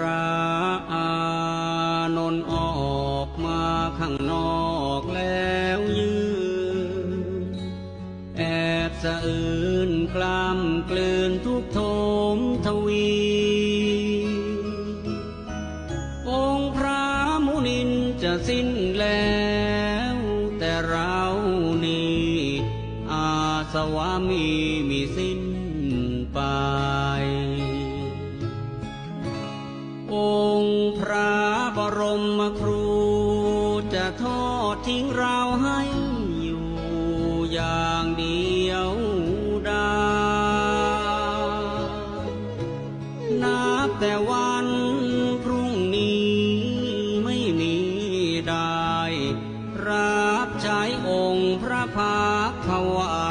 ระอานนท์ออกมาข้างนอกแล้วยืน แอบสะอื้นกล้ำกลืนทุกโทมทวี องค์พระมุนินจะสิ้นแล้ว แต่เรานี่อาสวามีมีสิ้น องค์พระบรมครู จะทอดทิ้งเราให้อยู่อย่างเดียวดายนับแต่วันพรุ่งนี้ไม่มีได้ รับใช้องค์พระภาควา